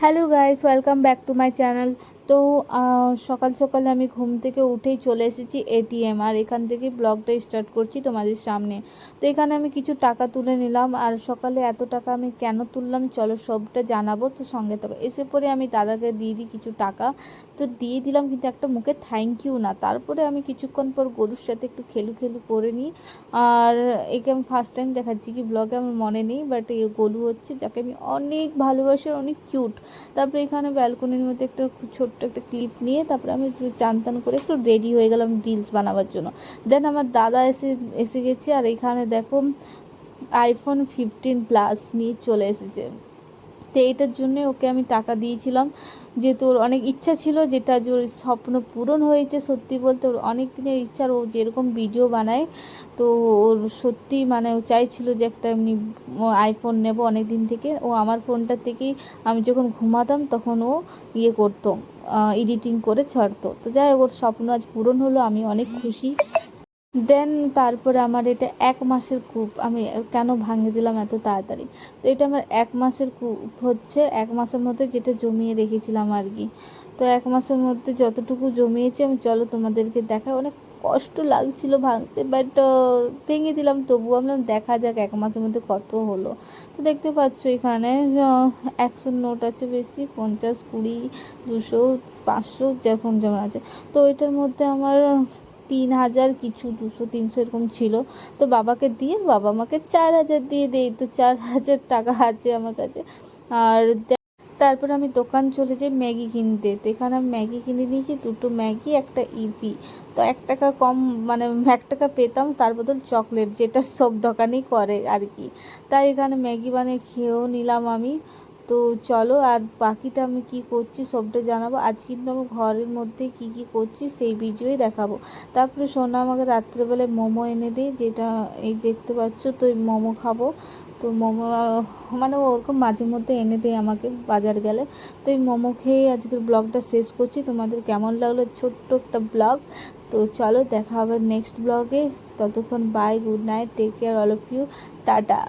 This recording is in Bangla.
hello guys welcome back to my channel তো সকাল সকালে আমি ঘুম থেকে উঠেই চলে এসেছি এটিএম আর এখান থেকে ব্লগটা স্টার্ট করছি তোমাদের সামনে। তো এখানে আমি কিছু টাকা তুলে নিলাম, আর সকালে এত টাকা আমি কেন তুললাম চলো সবটা জানাব, তো সঙ্গে তো এসে পরে আমি দাদাকে দিয়ে দিই কিছু টাকা, তো দিয়ে দিলাম কিন্তু একটা মুখে থ্যাংক ইউ না। তারপরে আমি কিছুক্ষণ পর গরুর সাথে একটু খেলু খেলু করে নিই, আর একে আমি ফার্স্ট টাইম দেখাচ্ছি কি ব্লগে আমার মনে নেই বাট এই গরু হচ্ছে যাকে আমি অনেক ভালোবাসি অনেক কিউট তারপরে এখানে ব্যালকনির মধ্যে একটা খুব ছোট্ট একটা ক্লিপ নিয়ে তারপরে আমি একটু চান টান করে একটু রেডি হয়ে গেলাম রিলস বানাবার জন্য। দেন আমার দাদা এসে এসে গেছে আর এখানে দেখো আইফোন ফিফটিন প্লাস নিয়ে চলে এসেছে। তো এইটার জন্যে ওকে আমি টাকা দিয়েছিলাম। যে তোর অনেক ইচ্ছা ছিল, যেটা যে ওর স্বপ্ন পূরণ হয়েছে সত্যি বলতে, ওর অনেক দিনের ইচ্ছা ও যেরকম ভিডিও বানায়, তো ওর সত্যি মানে ও চাইছিল যে একটা এমনি আইফোন নেব অনেক দিন থেকে। ও আমার ফোনটা থেকেই আমি যখন ঘুমাতাম তখন ও ইয়ে করতো এডিটিং করে ছাড়তো। তো যাই হোক, ওর স্বপ্ন আজ পূরণ হলো, আমি অনেক খুশি। দেন তারপরে আমার এটা এক মাসের কূপ। আমি কেন ভাঙে দিলাম এত তাড়াতাড়ি? তো এটা আমার এক মাসের কূপ হচ্ছে, এক মাসের মধ্যে যেটা জমিয়ে রেখেছিলাম আর কি। তো এক মাসের মধ্যে যতটুকু জমিয়েছি, আমি চলো তোমাদেরকে দেখা অনেক কষ্ট লাগছিল ভাঙতে বাট ভেঙে দিলাম। তবু আমি বললাম, দেখা যাক এক মাসের মধ্যে কত হলো। তো দেখতে পাচ্ছ এখানে একশো নোট আছে বেশি, পঞ্চাশ, কুড়ি, দুশো, পাঁচশো যখন যেমন আছে। তো এটার মধ্যে আমার তিন হাজার, কিছু দুশো, তিনশো এরকম ছিল। তো বাবাকে দিয়ে, বাবা আমাকে চার হাজার দিয়ে দেই তো চার হাজার টাকা আছে আমার কাছে। আর তারপর আমি দোকান চলে যাই ম্যাগি কিনতে। তো এখানে আমি ম্যাগি কিনে নিয়েছি, দুটো ম্যাগি, একটা ইপি তো এক টাকা কম মানে এক টাকা পেতাম, তার বদল চকলেট, যেটা সব দোকানেই করে আর কি। তাই এখানে ম্যাগি বানিয়ে খেয়েও নিলাম আমি। তো চলো, আর বাকিটা আমি কি করছি সবটা জানাব। আজ কিন্তু আমি ঘরের মধ্যে কি কি করছি সেই ভিডিওই দেখাবো। তারপরে সোনা আমাকে রাত্রেবেলায় মোমো এনে দিই যেটা এই দেখতে পাচ্ছ, তো এই মোমো খাব। তো মোমো মানে ওরকম মাঝে মধ্যে এনে দেয় আমাকে বাজার গেলে। তো এই মোমো খেয়ে আজকের ব্লগটা শেষ করছি। তোমাদের কেমন লাগল ছোট্ট একটা ব্লগ? তো চলো, দেখা হবে নেক্সট ব্লগে। ততক্ষণ bye good night take care all of you tata.